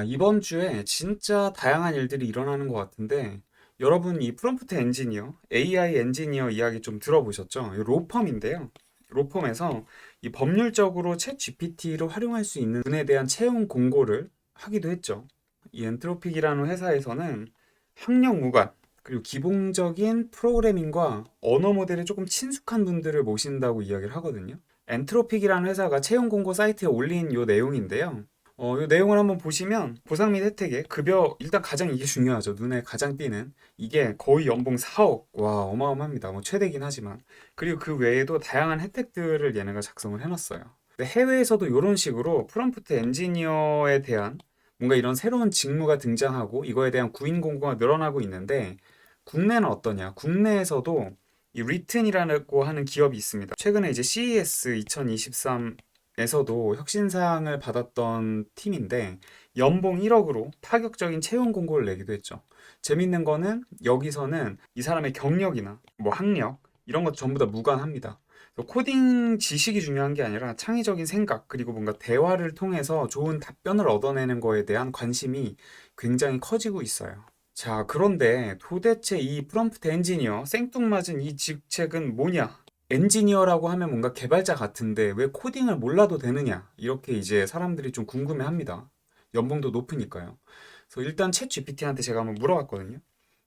자, 이번 주에 진짜 다양한 일들이 일어나는 것 같은데, 여러분 이 프롬프트 엔지니어, AI 엔지니어 이야기 좀 들어보셨죠? 이 로펌인데요. 로펌에서 이 법률적으로 챗 GPT를 활용할 수 있는 분에 대한 채용 공고를 하기도 했죠. 이 엔트로픽이라는 회사에서는 학력 무관, 그리고 기본적인 프로그래밍과 언어 모델에 조금 친숙한 분들을 모신다고 이야기를 하거든요. 엔트로픽이라는 회사가 채용 공고 사이트에 올린 요 내용인데요. 어, 이 내용을 한번 보시면 보상 및 혜택에 급여 일단 가장 이게 중요하죠. 눈에 가장 띄는 이게 거의 연봉 4억. 와, 어마어마합니다. 뭐 최대긴 하지만. 그리고 그 외에도 다양한 혜택들을 얘네가 작성을 해놨어요. 해외에서도 이런 식으로 프롬프트 엔지니어에 대한 뭔가 이런 새로운 직무가 등장하고 이거에 대한 구인 공고가 늘어나고 있는데 국내는 어떠냐? 국내에서도 이 리튼이라고 하는 기업이 있습니다. 최근에 이제 CES 2023 에서도 혁신상을 받았던 팀인데 연봉 1억으로 파격적인 채용 공고를 내기도 했죠. 재밌는 거는 여기서는 이 사람의 경력이나 뭐 학력 이런 것 전부 다 무관합니다. 코딩 지식이 중요한 게 아니라 창의적인 생각 그리고 뭔가 대화를 통해서 좋은 답변을 얻어내는 거에 대한 관심이 굉장히 커지고 있어요. 자, 그런데 도대체 이 프롬프트 엔지니어 생뚱맞은 이 직책은 뭐냐? 엔지니어라고 하면 뭔가 개발자 같은데 왜 코딩을 몰라도 되느냐? 이렇게 이제 사람들이 좀 궁금해 합니다. 연봉도 높으니까요. 그래서 일단 챗 GPT한테 제가 한번 물어봤거든요.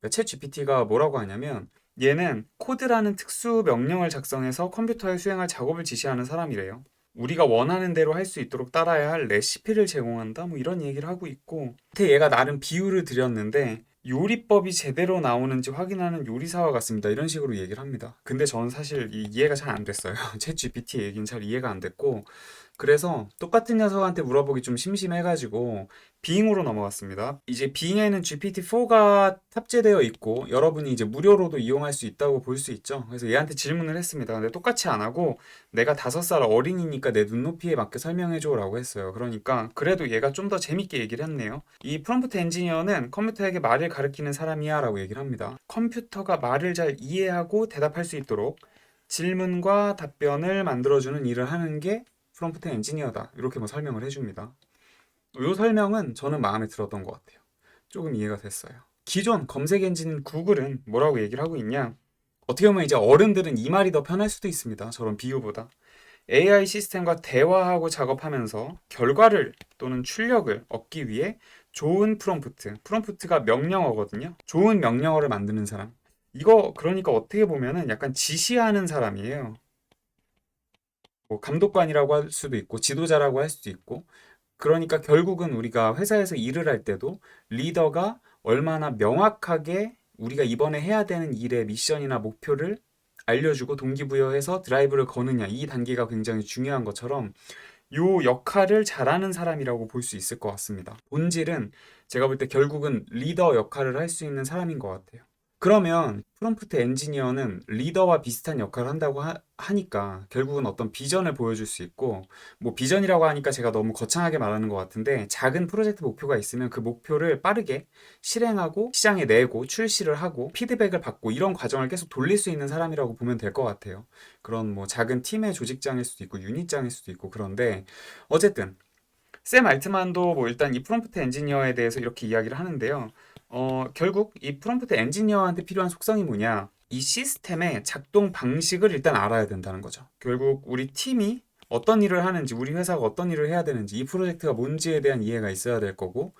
그러니까 챗 GPT가 뭐라고 하냐면 얘는 코드라는 특수 명령을 작성해서 컴퓨터에 수행할 작업을 지시하는 사람이래요. 우리가 원하는 대로 할 수 있도록 따라야 할 레시피를 제공한다. 뭐 이런 얘기를 하고 있고. 밑에 얘가 나름 비유를 드렸는데 요리법이 제대로 나오는지 확인하는 요리사와 같습니다. 이런 식으로 얘기를 합니다. 근데 저는 사실 이- 이해가 잘 안 됐어요. 챗 GPT 얘기는 잘 이해가 안 됐고 그래서 똑같은 녀석한테 물어보기 좀 심심해가지고 빙으로 넘어갔습니다. 이제 빙에는 GPT-4가 탑재되어 있고 여러분이 이제 무료로도 이용할 수 있다고 볼 수 있죠. 그래서 얘한테 질문을 했습니다. 근데 똑같이 안 하고 내가 다섯 살 어린이니까 내 눈높이에 맞게 설명해줘라고 했어요. 그러니까 그래도 얘가 좀 더 재밌게 얘기를 했네요. 이 프롬프트 엔지니어는 컴퓨터에게 말을 가르치는 사람이야라고 얘기를 합니다. 컴퓨터가 말을 잘 이해하고 대답할 수 있도록 질문과 답변을 만들어주는 일을 하는 게 프롬프트 엔지니어다. 이렇게 뭐 설명을 해줍니다. 이 설명은 저는 마음에 들었던 것 같아요. 조금 이해가 됐어요. 기존 검색 엔진 구글은 뭐라고 얘기를 하고 있냐? 어떻게 보면 이제 어른들은 이 말이 더 편할 수도 있습니다. 저런 비유보다. AI 시스템과 대화하고 작업하면서 결과를 또는 출력을 얻기 위해 좋은 프롬프트, 프롬프트가 명령어거든요. 좋은 명령어를 만드는 사람. 이거 그러니까 어떻게 보면은 약간 지시하는 사람이에요. 뭐 감독관이라고 할 수도 있고 지도자라고 할 수도 있고 그러니까 결국은 우리가 회사에서 일을 할 때도 리더가 얼마나 명확하게 우리가 이번에 해야 되는 일의 미션이나 목표를 알려주고 동기부여해서 드라이브를 거느냐 이 단계가 굉장히 중요한 것처럼 요 역할을 잘하는 사람이라고 볼 수 있을 것 같습니다. 본질은 제가 볼 때 결국은 리더 역할을 할 수 있는 사람인 것 같아요. 그러면 프롬프트 엔지니어는 리더와 비슷한 역할을 한다고 하, 하니까 결국은 어떤 비전을 보여줄 수 있고 뭐 비전이라고 하니까 제가 너무 거창하게 말하는 것 같은데 작은 프로젝트 목표가 있으면 그 목표를 빠르게 실행하고 시장에 내고 출시를 하고 피드백을 받고 이런 과정을 계속 돌릴 수 있는 사람이라고 보면 될 것 같아요. 그런 뭐 작은 팀의 조직장일 수도 있고 유닛장일 수도 있고 그런데 어쨌든 샘 알트만도 뭐 일단 이 프롬프트 엔지니어에 대해서 이렇게 이야기를 하는데요. 어, 결국 이 프롬프트 엔지니어한테 필요한 속성이 뭐냐? 이 시스템의 작동 방식을 일단 알아야 된다는 거죠. 결국 우리 팀이 어떤 일을 하는지, 우리 회사가 어떤 일을 해야 되는지, 이 프로젝트가 뭔지에 대한 이해가 있어야 될 거고,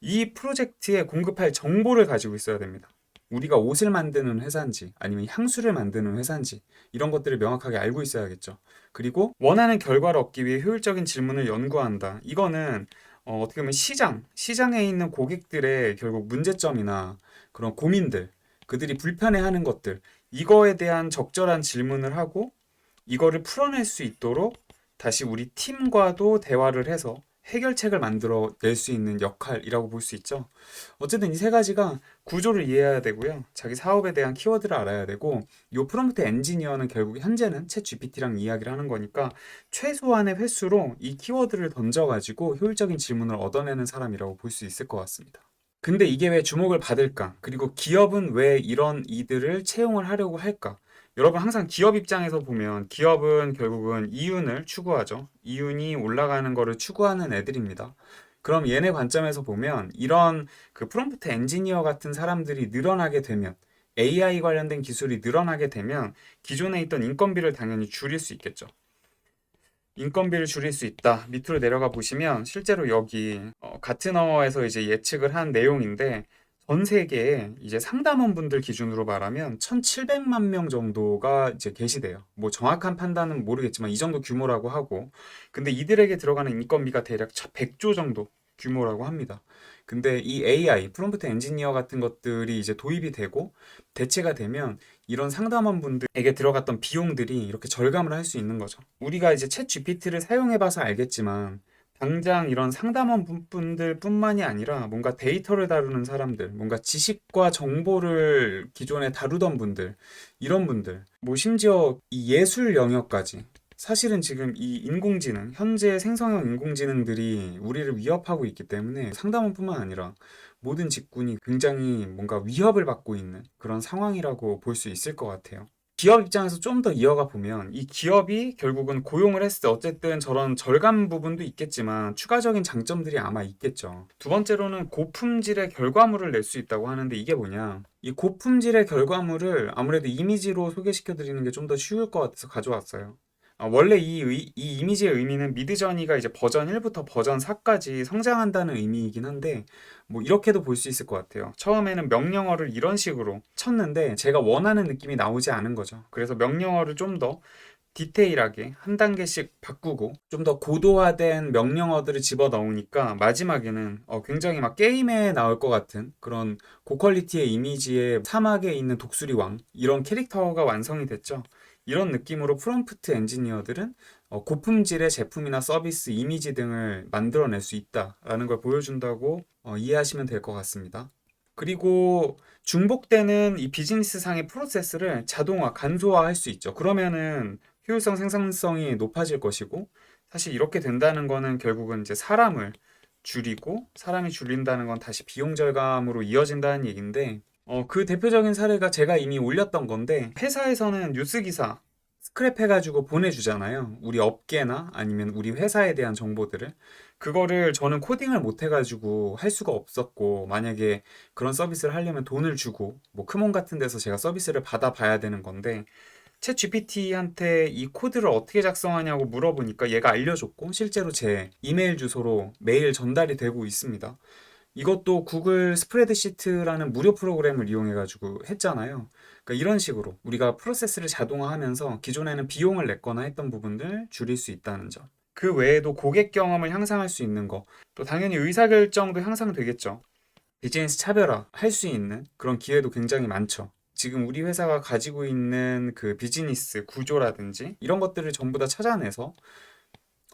이 프로젝트에 공급할 정보를 가지고 있어야 됩니다. 우리가 옷을 만드는 회사인지, 아니면 향수를 만드는 회사인지, 이런 것들을 명확하게 알고 있어야겠죠. 그리고 원하는 결과를 얻기 위해 효율적인 질문을 연구한다. 이거는 어, 어떻게 보면 시장, 시장에 있는 고객들의 결국 문제점이나 그런 고민들, 그들이 불편해하는 것들, 이거에 대한 적절한 질문을 하고 이거를 풀어낼 수 있도록 다시 우리 팀과도 대화를 해서 해결책을 만들어 낼 수 있는 역할이라고 볼 수 있죠. 어쨌든 이 세 가지가 구조를 이해해야 되고요. 자기 사업에 대한 키워드를 알아야 되고, 요 프롬프트 엔지니어는 결국 현재는 챗 GPT랑 이야기를 하는 거니까 최소한의 횟수로 이 키워드를 던져 가지고 효율적인 질문을 얻어내는 사람이라고 볼 수 있을 것 같습니다. 근데 이게 왜 주목을 받을까? 그리고 기업은 왜 이런 이들을 채용을 하려고 할까? 여러분 항상 기업 입장에서 보면 기업은 결국은 이윤을 추구하죠. 이윤이 올라가는 거를 추구하는 애들입니다. 그럼 얘네 관점에서 보면 이런 그 프롬프트 엔지니어 같은 사람들이 늘어나게 되면 AI 관련된 기술이 늘어나게 되면 기존에 있던 인건비를 당연히 줄일 수 있겠죠. 인건비를 줄일 수 있다. 밑으로 내려가 보시면 실제로 여기 어, 가트너에서 이제 예측을 한 내용인데 전 세계에 이제 상담원 분들 기준으로 말하면 1,700만 명 정도가 이제 계시대요. 뭐 정확한 판단은 모르겠지만 이 정도 규모라고 하고 근데 이들에게 들어가는 인건비가 대략 100조 정도 규모라고 합니다. 근데 이 AI, 프롬프트 엔지니어 같은 것들이 이제 도입이 되고 대체가 되면 이런 상담원 분들에게 들어갔던 비용들이 이렇게 절감을 할 수 있는 거죠. 우리가 이제 챗 GPT를 사용해봐서 알겠지만 당장 이런 상담원 분들 뿐만이 아니라 뭔가 데이터를 다루는 사람들, 뭔가 지식과 정보를 기존에 다루던 분들, 이런 분들, 뭐 심지어 이 예술 영역까지 사실은 지금 이 인공지능, 현재 생성형 인공지능들이 우리를 위협하고 있기 때문에 상담원뿐만 아니라 모든 직군이 굉장히 뭔가 위협을 받고 있는 그런 상황이라고 볼 수 있을 것 같아요. 기업 입장에서 좀 더 이어가 보면 이 기업이 결국은 고용을 했을 때 어쨌든 저런 절감 부분도 있겠지만 추가적인 장점들이 아마 있겠죠. 두 번째로는 고품질의 결과물을 낼 수 있다고 하는데 이게 뭐냐? 이 고품질의 결과물을 아무래도 이미지로 소개시켜 드리는 게 좀 더 쉬울 것 같아서 가져왔어요. 아, 원래 이, 의- 이 이미지의 의미는 미드저니가 이제 버전 1부터 버전 4까지 성장한다는 의미이긴 한데 뭐 이렇게도 볼 수 있을 것 같아요. 처음에는 명령어를 이런 식으로 쳤는데 제가 원하는 느낌이 나오지 않은 거죠. 그래서 명령어를 좀 더 디테일하게 한 단계씩 바꾸고 좀 더 고도화된 명령어들을 집어 넣으니까 마지막에는 어, 굉장히 막 게임에 나올 것 같은 그런 고퀄리티의 이미지의 사막에 있는 독수리 왕 이런 캐릭터가 완성이 됐죠. 이런 느낌으로 프롬프트 엔지니어들은 어, 고품질의 제품이나 서비스, 이미지 등을 만들어낼 수 있다라는 걸 보여준다고 어, 이해하시면 될 것 같습니다. 그리고 중복되는 이 비즈니스상의 프로세스를 자동화, 간소화할 수 있죠. 그러면은 효율성, 생산성이 높아질 것이고, 사실 이렇게 된다는 거는 결국은 이제 사람을 줄이고, 사람이 줄인다는 건 다시 비용 절감으로 이어진다는 얘기인데, 어, 그 대표적인 사례가 제가 이미 올렸던 건데, 회사에서는 뉴스 기사 스크랩해가지고 보내주잖아요. 우리 업계나 아니면 우리 회사에 대한 정보들을. 그거를 저는 코딩을 못 해가지고 할 수가 없었고, 만약에 그런 서비스를 하려면 돈을 주고, 뭐 크몬 같은 데서 제가 서비스를 받아봐야 되는 건데, 챗 GPT한테 이 코드를 어떻게 작성하냐고 물어보니까 얘가 알려줬고, 실제로 제 이메일 주소로 메일 전달이 되고 있습니다. 이것도 구글 스프레드시트라는 무료 프로그램을 이용해가지고 했잖아요. 그러니까 이런 식으로 우리가 프로세스를 자동화하면서 기존에는 비용을 냈거나 했던 부분들 줄일 수 있다는 점. 그 외에도 고객 경험을 향상할 수 있는 거, 또 당연히 의사결정도 향상되겠죠. 비즈니스 차별화 할 수 있는 그런 기회도 굉장히 많죠. 지금 우리 회사가 가지고 있는 그 비즈니스 구조라든지 이런 것들을 전부 다 찾아내서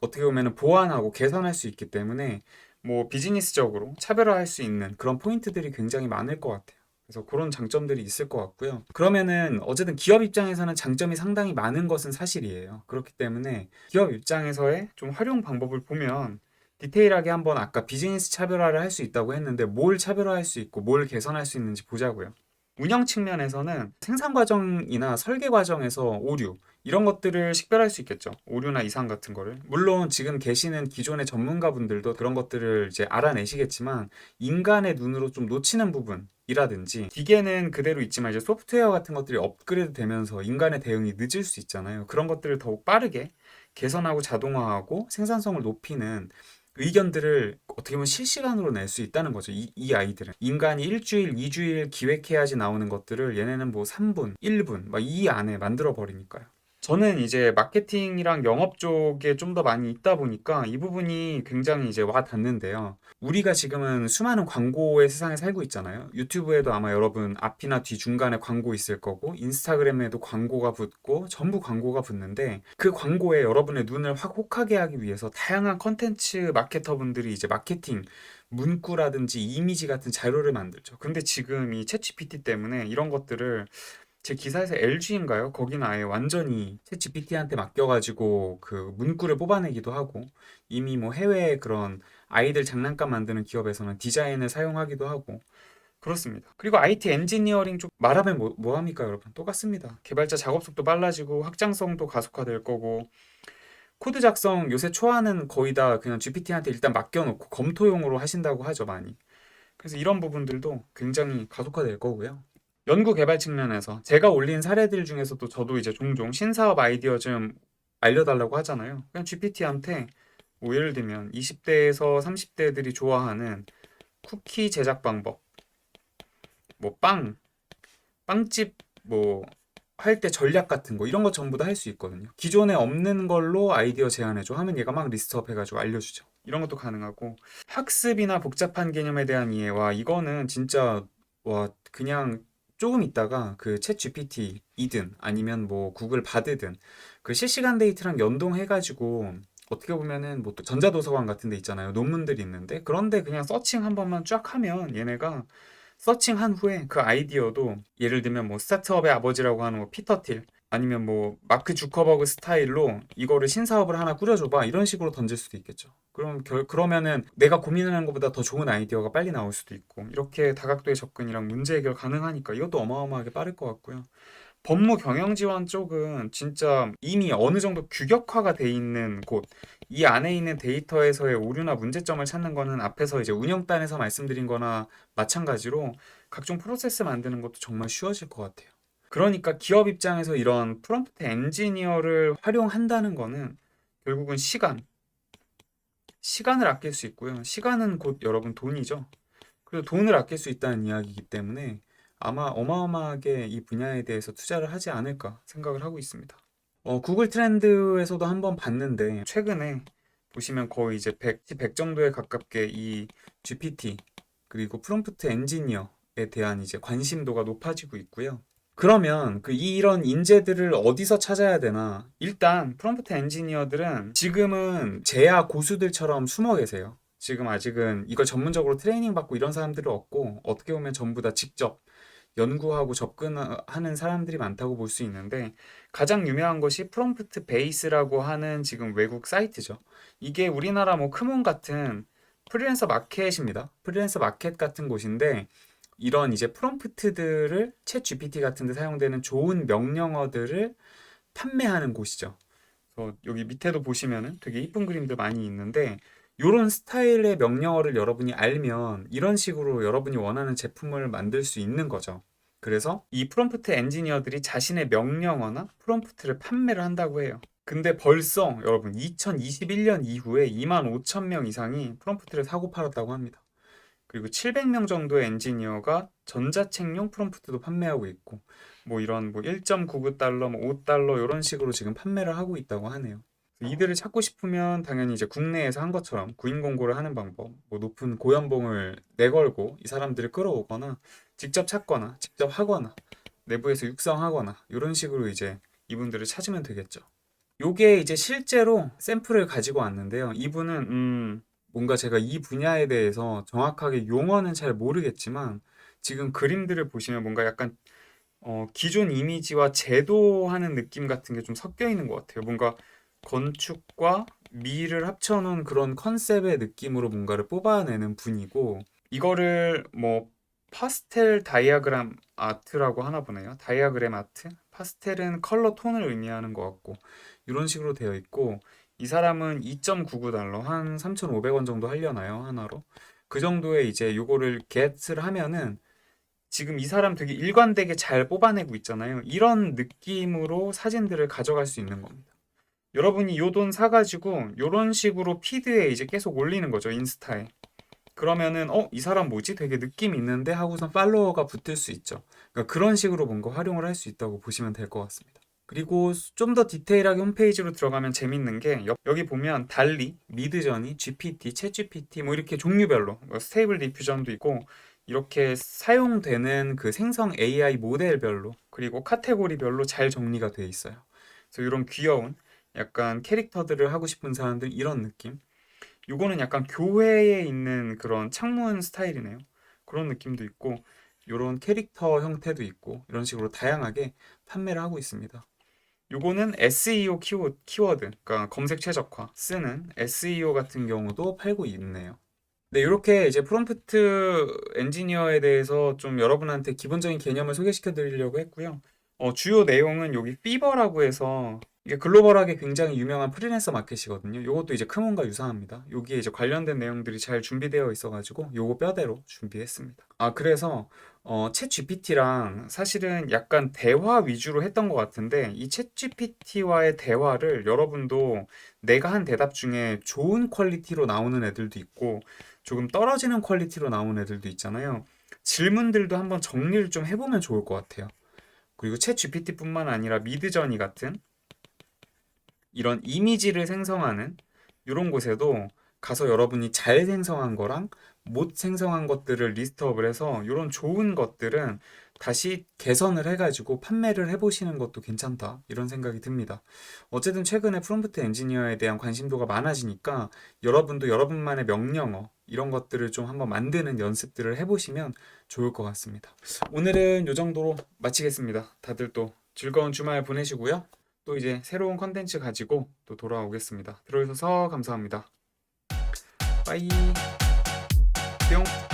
어떻게 보면 보완하고 개선할 수 있기 때문에 뭐 비즈니스적으로 차별화할 수 있는 그런 포인트들이 굉장히 많을 것 같아요. 그래서 그런 장점들이 있을 것 같고요. 그러면은 어쨌든 기업 입장에서는 장점이 상당히 많은 것은 사실이에요. 그렇기 때문에 기업 입장에서의 좀 활용 방법을 보면 디테일하게 한번 아까 비즈니스 차별화를 할 수 있다고 했는데 뭘 차별화할 수 있고 뭘 개선할 수 있는지 보자고요. 운영 측면에서는 생산 과정이나 설계 과정에서 오류 이런 것들을 식별할 수 있겠죠. 오류나 이상 같은 거를. 물론 지금 계시는 기존의 전문가분들도 그런 것들을 이제 알아내시겠지만 인간의 눈으로 좀 놓치는 부분 이라든지 기계는 그대로 있지만 이제 소프트웨어 같은 것들이 업그레이드 되면서 인간의 대응이 늦을 수 있잖아요. 그런 것들을 더욱 빠르게 개선하고 자동화하고 생산성을 높이는 의견들을 어떻게 보면 실시간으로 낼 수 있다는 거죠. 이, 이 아이들은. 인간이 일주일, 이주일 기획해야지 나오는 것들을 얘네는 뭐 3분, 1분, 막 이 안에 만들어 버리니까요. 저는 이제 마케팅이랑 영업 쪽에 좀 더 많이 있다 보니까 이 부분이 굉장히 이제 와 닿는데요. 우리가 지금은 수많은 광고의 세상에 살고 있잖아요. 유튜브에도 아마 여러분 앞이나 뒤 중간에 광고 있을 거고, 인스타그램에도 광고가 붙고, 전부 광고가 붙는데, 그 광고에 여러분의 눈을 확 혹하게 하기 위해서 다양한 컨텐츠 마케터분들이 이제 마케팅, 문구라든지 이미지 같은 자료를 만들죠. 근데 지금 이 챗GPT 때문에 이런 것들을 제 기사에서 LG인가요? 거기는 아예 완전히 챗GPT한테 맡겨가지고 그 문구를 뽑아내기도 하고 이미 뭐 해외 그런 아이들 장난감 만드는 기업에서는 디자인을 사용하기도 하고 그렇습니다. 그리고 IT 엔지니어링 쪽 말하면 뭐, 뭐 합니까, 여러분? 똑같습니다. 개발자 작업 속도 빨라지고 확장성도 가속화될 거고 코드 작성 요새 초안은 거의 다 그냥 GPT한테 일단 맡겨놓고 검토용으로 하신다고 하죠, 많이. 그래서 이런 부분들도 굉장히 가속화될 거고요. 연구 개발 측면에서 제가 올린 사례들 중에서도 저도 이제 종종 신사업 아이디어 좀 알려달라고 하잖아요. 그냥 GPT한테 뭐 예를 들면 20대에서 30대들이 좋아하는 쿠키 제작 방법, 뭐 빵, 빵집 뭐 할 때 전략 같은 거 이런 거 전부 다 할 수 있거든요. 기존에 없는 걸로 아이디어 제안해줘 하면 얘가 막 리스트업 해가지고 알려주죠. 이런 것도 가능하고 학습이나 복잡한 개념에 대한 이해와 이거는 진짜 와 그냥 조금 있다가 그챗 GPT이든 아니면 뭐 구글 바드든 그 실시간 데이터랑 연동해가지고 어떻게 보면은 뭐또 전자도서관 같은 데 있잖아요. 논문들이 있는데 그런데 그냥 서칭 한 번만 쫙 하면 얘네가 서칭한 후에 그 아이디어도 예를 들면 뭐 스타트업의 아버지라고 하는 뭐 피터 틸 아니면 뭐 마크 주커버그 스타일로 이거를 신사업을 하나 꾸려줘봐 이런 식으로 던질 수도 있겠죠. 그럼 결, 그러면은 내가 고민하는 것보다 더 좋은 아이디어가 빨리 나올 수도 있고 이렇게 다각도의 접근이랑 문제 해결 가능하니까 이것도 어마어마하게 빠를 것 같고요. 법무 경영 지원 쪽은 진짜 이미 어느 정도 규격화가 돼 있는 곳, 이 안에 있는 데이터에서의 오류나 문제점을 찾는 거는 앞에서 이제 운영단에서 말씀드린 거나 마찬가지로 각종 프로세스 만드는 것도 정말 쉬워질 것 같아요. 그러니까 기업 입장에서 이런 프롬프트 엔지니어를 활용한다는 거는 결국은 시간, 시간을 아낄 수 있고요. 시간은 곧 여러분 돈이죠. 그래서 돈을 아낄 수 있다는 이야기이기 때문에 아마 어마어마하게 이 분야에 대해서 투자를 하지 않을까 생각을 하고 있습니다. 어, 구글 트렌드에서도 한번 봤는데 최근에 보시면 거의 이제 100, 100 정도에 가깝게 이 GPT 그리고 프롬프트 엔지니어에 대한 이제 관심도가 높아지고 있고요. 그러면 그 이런 인재들을 어디서 찾아야 되나? 일단 프롬프트 엔지니어들은 지금은 제야 고수들처럼 숨어 계세요. 지금 아직은 이걸 전문적으로 트레이닝 받고 이런 사람들은 없고 어떻게 보면 전부 다 직접 연구하고 접근하는 사람들이 많다고 볼 수 있는데 가장 유명한 것이 프롬프트 베이스라고 하는 지금 외국 사이트죠. 이게 우리나라 뭐 크몬 같은 프리랜서 마켓입니다. 프리랜서 마켓 같은 곳인데 이런 이제 프롬프트들을 챗 GPT 같은 데 사용되는 좋은 명령어들을 판매하는 곳이죠. 그래서 여기 밑에도 보시면은 되게 이쁜 그림들 많이 있는데 이런 스타일의 명령어를 여러분이 알면 이런 식으로 여러분이 원하는 제품을 만들 수 있는 거죠. 그래서 이 프롬프트 엔지니어들이 자신의 명령어나 프롬프트를 판매를 한다고 해요. 근데 벌써 여러분 2021년 이후에 2만 5천 명 이상이 프롬프트를 사고 팔았다고 합니다. 그리고 700명 정도의 엔지니어가 전자책용 프롬프트도 판매하고 있고 뭐 이런 뭐 1.99달러, 뭐 5달러 이런 식으로 지금 판매를 하고 있다고 하네요. 이들을 찾고 싶으면 당연히 이제 국내에서 한 것처럼 구인 공고를 하는 방법, 뭐 높은 고연봉을 내걸고 이 사람들을 끌어오거나 직접 찾거나 직접 하거나 내부에서 육성하거나 이런 식으로 이제 이분들을 찾으면 되겠죠. 요게 이제 실제로 샘플을 가지고 왔는데요. 이분은 음 뭔가 제가 이 분야에 대해서 정확하게 용어는 잘 모르겠지만 지금 그림들을 보시면 뭔가 약간 어, 기존 이미지와 제도하는 느낌 같은 게 좀 섞여 있는 것 같아요. 뭔가 건축과 미를 합쳐놓은 그런 컨셉의 느낌으로 뭔가를 뽑아내는 분이고 이거를 뭐 파스텔 다이아그램 아트라고 하나 보네요. 다이아그램 아트? 파스텔은 컬러 톤을 의미하는 것 같고 이런 식으로 되어 있고 이 사람은 2.99달러 한 3,500원 정도 하려나요 하나로 그 정도에 이제 요거를 get를 하면은 지금 이 사람 되게 일관되게 잘 뽑아내고 있잖아요. 이런 느낌으로 사진들을 가져갈 수 있는 겁니다. 여러분이 요 돈 사가지고 요런 식으로 피드에 이제 계속 올리는 거죠 인스타에 그러면은 어 이 사람 뭐지 되게 느낌 있는데 하고선 팔로워가 붙을 수 있죠 그러니까 그런 식으로 뭔가 활용을 할 수 있다고 보시면 될 것 같습니다 그리고 좀 더 디테일하게 홈페이지로 들어가면 재밌는 게 여, 기 보면 달리, 미드저니, GPT, 챗 GPT 뭐 이렇게 종류별로 뭐 스테이블 디퓨전도 있고 이렇게 사용되는 그 생성 AI 모델별로 그리고 카테고리별로 잘 정리가 되어 있어요. 그래서 이런 귀여운 약간 캐릭터들을 하고 싶은 사람들 이런 느낌. 요거는 약간 교회에 있는 그런 창문 스타일이네요. 그런 느낌도 있고 요런 캐릭터 형태도 있고 이런 식으로 다양하게 판매를 하고 있습니다. 요거는 SEO 키워, 키워드, 그러니까 검색 최적화 쓰는 SEO 같은 경우도 팔고 있네요. 네, 이렇게 이제 프롬프트 엔지니어에 대해서 좀 여러분한테 기본적인 개념을 소개시켜 드리려고 했고요. 어, 주요 내용은 여기 피버라고 해서 이게 글로벌하게 굉장히 유명한 프리랜서 마켓이거든요. 요것도 이제 크몬과 유사합니다. 여기에 이제 관련된 내용들이 잘 준비되어 있어가지고 요거 뼈대로 준비했습니다. 아 그래서 어, 챗 GPT랑 사실은 약간 대화 위주로 했던 것 같은데 이 챗 GPT와의 대화를 여러분도 내가 한 대답 중에 좋은 퀄리티로 나오는 애들도 있고 조금 떨어지는 퀄리티로 나오는 애들도 있잖아요. 질문들도 한번 정리를 좀 해보면 좋을 것 같아요. 그리고 챗 GPT뿐만 아니라 미드저니 같은 이런 이미지를 생성하는 이런 곳에도 가서 여러분이 잘 생성한 거랑 못 생성한 것들을 리스트업을 해서 이런 좋은 것들은 다시 개선을 해가지고 판매를 해보시는 것도 괜찮다 이런 생각이 듭니다. 어쨌든 최근에 프롬프트 엔지니어에 대한 관심도가 많아지니까 여러분도 여러분만의 명령어 이런 것들을 좀 한번 만드는 연습들을 해보시면 좋을 것 같습니다. 오늘은 이 정도로 마치겠습니다. 다들 또 즐거운 주말 보내시고요. 또 이제 새로운 컨텐츠 가지고 또 돌아오겠습니다. 들어주셔서 감사합니다. 빠이. 뿅.